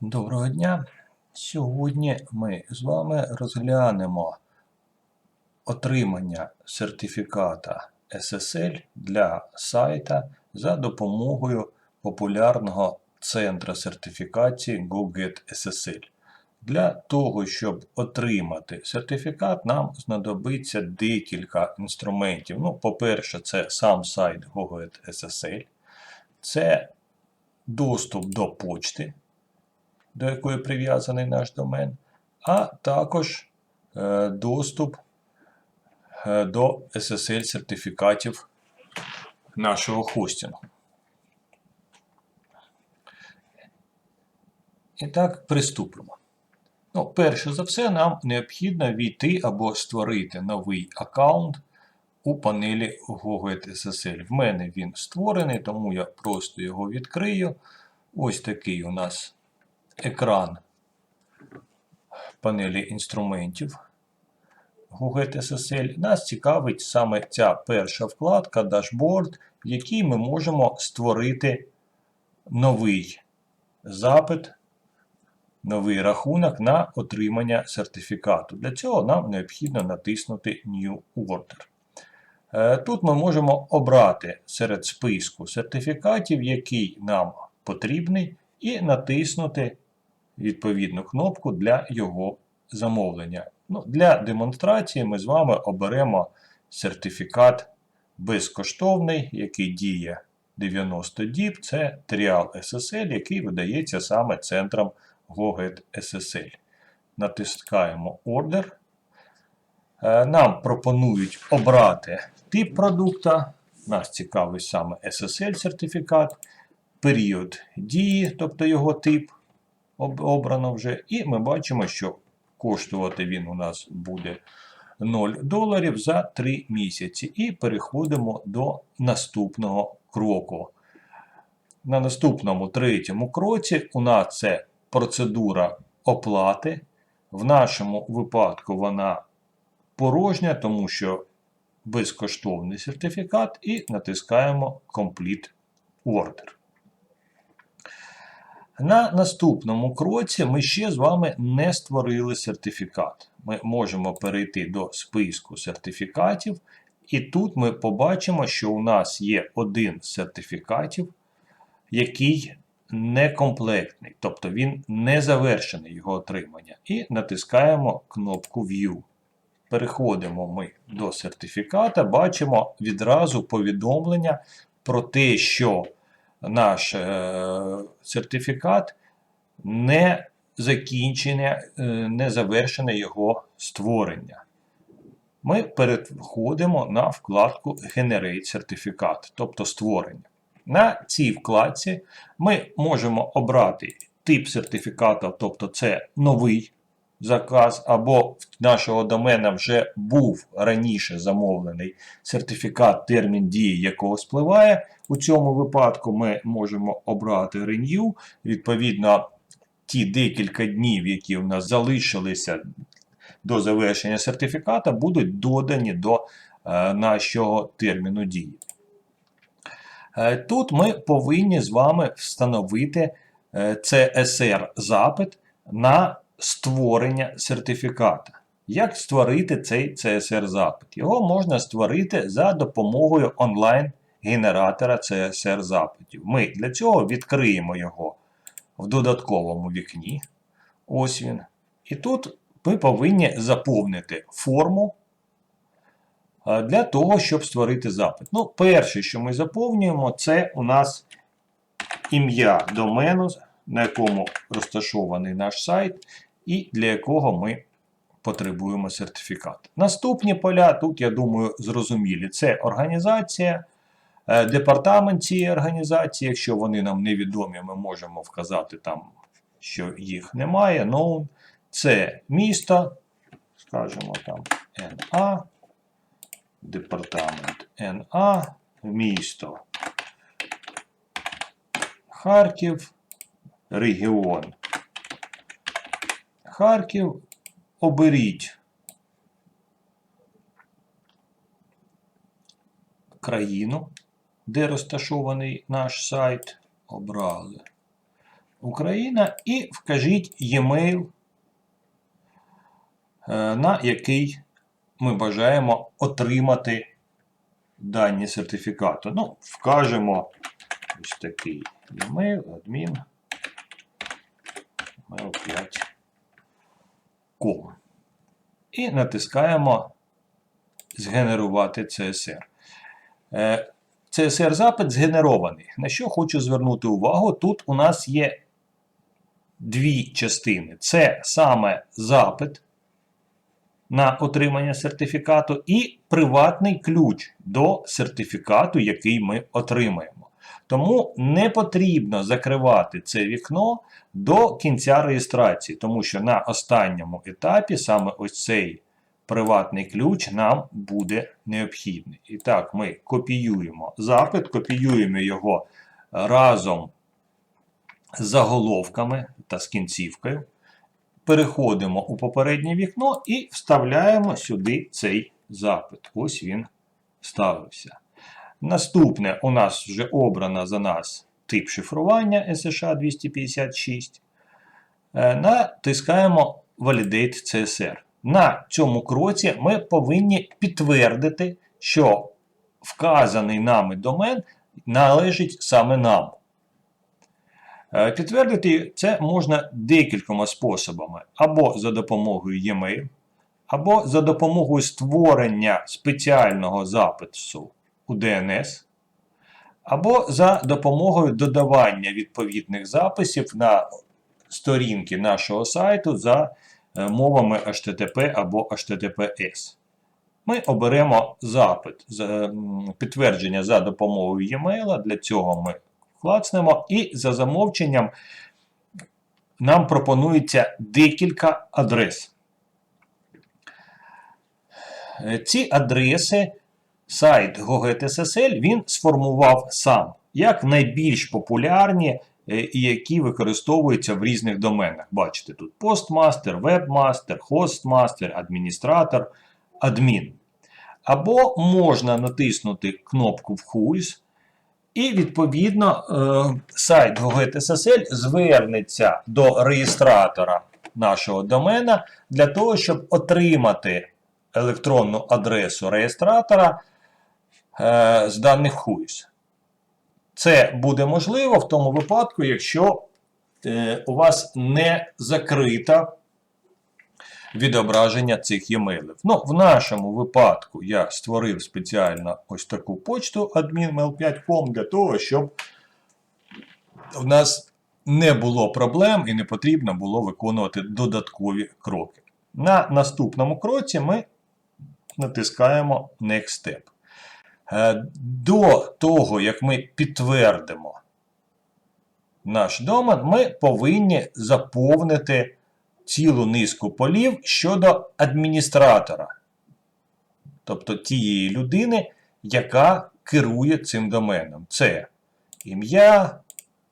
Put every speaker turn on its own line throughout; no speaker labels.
Доброго дня! Сьогодні ми з вами розглянемо отримання сертифіката SSL для сайта за допомогою популярного центру сертифікації GoGet SSL. Для того, щоб отримати сертифікат, нам знадобиться декілька інструментів. Ну, по-перше, це сам сайт GoGet SSL, це доступ до почти до якої прив'язаний наш домен, а також е, доступ е, до SSL-сертифікатів нашого хостингу. І так, приступимо. Ну, перше за все, нам необхідно війти або створити новий аккаунт у панелі GoGet SSL. В мене він створений, тому я просто його відкрию. Ось такий у нас екран панелі інструментів Google SSL. Нас цікавить саме ця перша вкладка Dashboard, в якій ми можемо створити новий запит, новий рахунок на отримання сертифікату. Для цього нам необхідно натиснути New Order. Е, Тут ми можемо обрати серед списку сертифікатів, який нам потрібний, і натиснути відповідну кнопку для його замовлення. Ну, Для демонстрації ми з вами оберемо сертифікат безкоштовний, який діє 90 діб. Це Trial SSL, який видається саме центром GoGet SSL. Натискаємо Order. Е, Нам пропонують обрати тип продукта. Нас цікавить саме SSL-сертифікат, період дії, тобто його тип обрано вже. І ми бачимо, що коштувати він у нас буде 0 доларів за 3 місяці. І переходимо до наступного кроку. На наступному третьому кроці у нас це процедура оплати. В нашому випадку вона порожня, тому що безкоштовний сертифікат, і натискаємо Complete Order. На наступному кроці ми ще з вами не створили сертифікат. Ми можемо перейти до списку сертифікатів, і тут ми побачимо, що у нас є один з сертифікатів, який некомплектний, тобто він не завершений його отримання. І натискаємо кнопку View. Переходимо ми до сертифіката, бачимо відразу повідомлення про те, що наш е, сертифікат не закінчене, е, не завершене його створення. Ми переходимо на вкладку Generate сертифікат, тобто створення. На цій вкладці ми можемо обрати тип сертифіката, тобто це новий заказ, або в нашого домена вже був раніше замовлений сертифікат, термін дії якого спливає. У цьому випадку ми можемо обрати Renew. Відповідно, ті декілька днів, які у нас залишилися до завершення сертифіката, будуть додані до е, нашого терміну дії. Е, тут ми повинні з вами встановити е, CSR запит на створення сертифіката. Як створити цей CSR-запит? Його можна створити за допомогою онлайн-генератора CSR-запитів. Ми для цього відкриємо його в додатковому вікні. Ось він. І тут ми повинні заповнити форму для того, щоб створити запит. Ну, Перше, що ми заповнюємо, це у нас ім'я домену, на якому розташований наш сайт, і для якого ми потребуємо сертифікат. Наступні поля, тут, я думаю, зрозумілі. Це організація, е, департамент цієї організації. Якщо вони нам невідомі, ми можемо вказати там, що їх немає. Known. Це місто, скажімо там НА, департамент НА, місто Харків, регіон Харків оберіть країну, де розташований наш сайт, обрали Україна і вкажіть e-mail, е, на який ми бажаємо отримати дані сертифікату. Ну, вкажемо ось такий e-mail, адмін. Mail 5 коло. І натискаємо Згенерувати CSR. CSR-запит е, згенерований. На що хочу звернути увагу, тут у нас є дві частини. Це саме запит на отримання сертифікату і приватний ключ до сертифікату, який ми отримаємо. Тому не потрібно закривати це вікно до кінця реєстрації, тому що на останньому етапі саме ось цей приватний ключ нам буде необхідний. І так, ми копіюємо запит, копіюємо його разом з заголовками та з кінцівкою. Переходимо у попереднє вікно і вставляємо сюди цей запит. Ось він вставився. Наступне у нас вже обрано за нас тип шифрування SSH 256. Е, Натискаємо Validate CSR. На цьому кроці ми повинні підтвердити, що вказаний нами домен належить саме нам. Е, Підтвердити це можна декількома способами: або за допомогою e-mail, або за допомогою створення спеціального запису у DNS, або за допомогою додавання відповідних записів на сторінки нашого сайту за е, мовами HTTP або HTTPS. Ми оберемо запит за підтвердження за допомогою e-mail. Для цього ми клацнемо, і за замовченням нам пропонується декілька адрес. Е, Ці адреси сайт GoGetSSL він сформував сам як найбільш популярні е, і які використовуються в різних доменах. Бачите, тут постмастер, вебмастер, хостмастер, адміністратор, адмін. Або можна натиснути кнопку Whois, і, відповідно, е, сайт GoGetSSL звернеться до реєстратора нашого домена для того, щоб отримати електронну адресу реєстратора з даних Whois. Це буде можливо в тому випадку, якщо е, у вас не закрита відображення цих e-mailів. Ну, в нашому випадку я створив спеціально ось таку почту admin.mail5.com для того, щоб в нас не було проблем і не потрібно було виконувати додаткові кроки. На наступному кроці ми натискаємо Next Step. Е, До того, як ми підтвердимо наш домен, ми повинні заповнити цілу низку полів щодо адміністратора, тобто тієї людини, яка керує цим доменом. Це ім'я,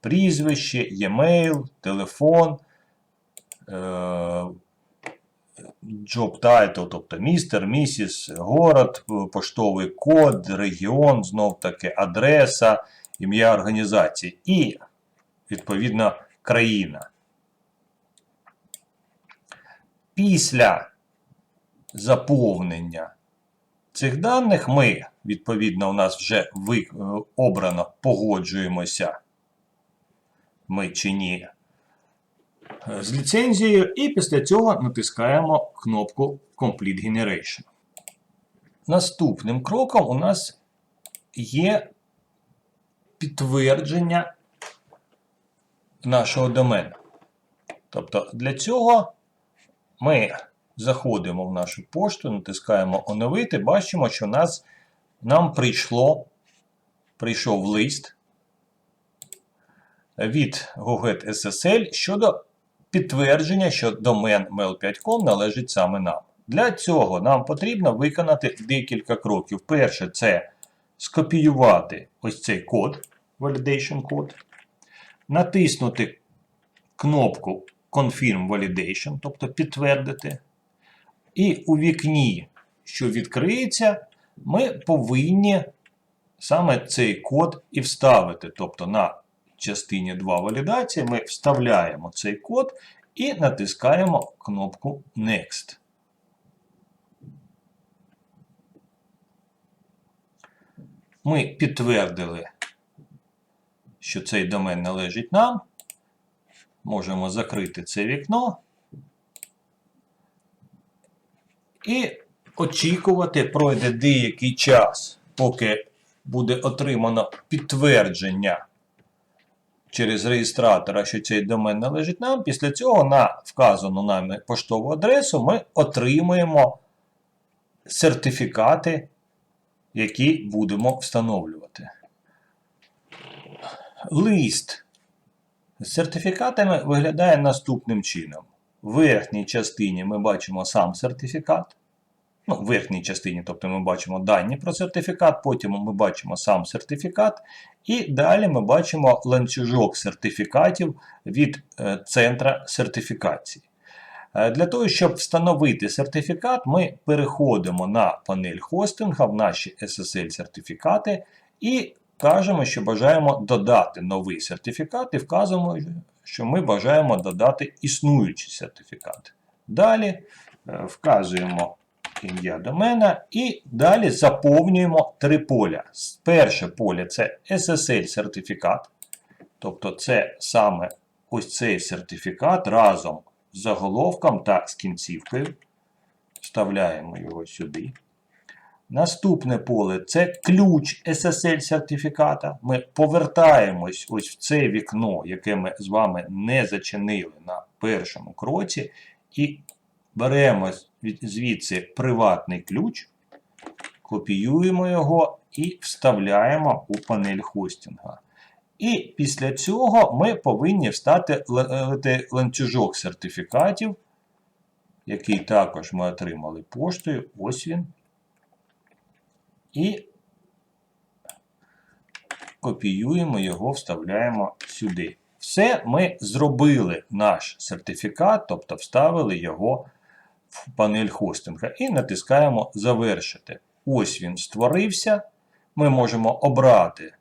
прізвище, e-mail, телефон, е, job title, тобто містер, місіс, город, поштовий код, регіон, знов таки адреса, ім'я організації і, відповідно, країна. Після заповнення цих даних ми, відповідно, у нас вже е, обрано погоджуємося ми чи ні е, з ліцензією, і після цього натискаємо кнопку Complete Generation. Наступним кроком у нас є підтвердження нашого домену. Тобто для цього ми заходимо в нашу пошту, натискаємо оновити, бачимо, що нас, нам прийшло, прийшов лист від GoGet SSL щодо підтвердження, що домен mail5.com належить саме нам. Для цього нам потрібно виконати декілька кроків. Перше, це скопіювати ось цей код, validation код, натиснути кнопку Confirm Validation, тобто підтвердити. І у вікні, що відкриється, ми повинні саме цей код і вставити. Тобто на частині 2 валідації ми вставляємо цей код і натискаємо кнопку Next. Ми підтвердили, що цей домен належить нам. Можемо закрити це вікно і очікувати пройде деякий час, поки буде отримано підтвердження через реєстратора, що цей домен належить нам. Після цього на вказану нами поштову адресу ми отримуємо сертифікати, які будемо встановлювати. Лист з сертифікатами виглядає наступним чином. В верхній частині ми бачимо сам сертифікат. Ну, в верхній частині, тобто ми бачимо дані про сертифікат, потім ми бачимо сам сертифікат, і далі ми бачимо ланцюжок сертифікатів від е, центра сертифікації. Е, Для того, щоб встановити сертифікат, ми переходимо на панель хостинга в наші SSL-сертифікати і кажемо, що бажаємо додати новий сертифікат, і вказуємо, що ми бажаємо додати існуючий сертифікат. Далі е, вказуємо ім'я домена і далі заповнюємо три поля. Перше поле це SSL-сертифікат, тобто це саме ось цей сертифікат разом з заголовком та з кінцівкою. Вставляємо його сюди. Наступне поле це ключ SSL сертифіката. Ми повертаємось ось в це вікно, яке ми з вами не зачинили на першому кроці, і беремо звідси приватний ключ, копіюємо його і вставляємо у панель хостинга. І після цього ми повинні вставити ланцюжок сертифікатів, який також ми отримали поштою. Ось він. І копіюємо його, вставляємо сюди. Все, ми зробили наш сертифікат, тобто вставили його в панель хостинга і натискаємо Завершити. Ось він створився. Ми можемо обрати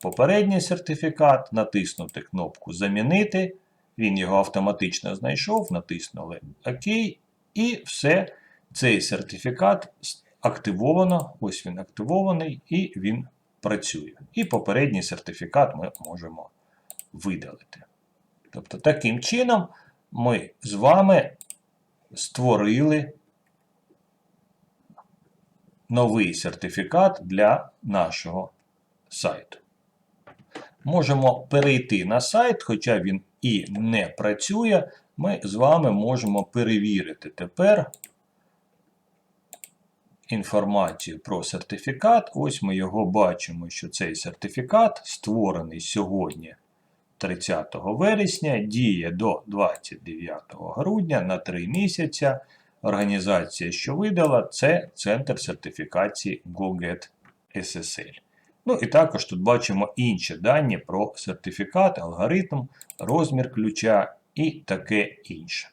попередній сертифікат, натиснути кнопку Замінити. Він його автоматично знайшов, натиснули ОК. І все, цей сертифікат активовано. Ось він активований і він працює. І попередній сертифікат ми можемо видалити. Тобто, таким чином ми з вами створили новий сертифікат для нашого сайту. Можемо перейти на сайт, хоча він і не працює, ми з вами можемо перевірити тепер інформацію про сертифікат. Ось ми його бачимо, що цей сертифікат створений сьогодні. 30 вересня діє до 29 грудня на 3 місяця. Організація, що видала, це Центр сертифікації GoGet SSL. Ну і також тут бачимо інші дані про сертифікат, алгоритм, розмір ключа і таке інше.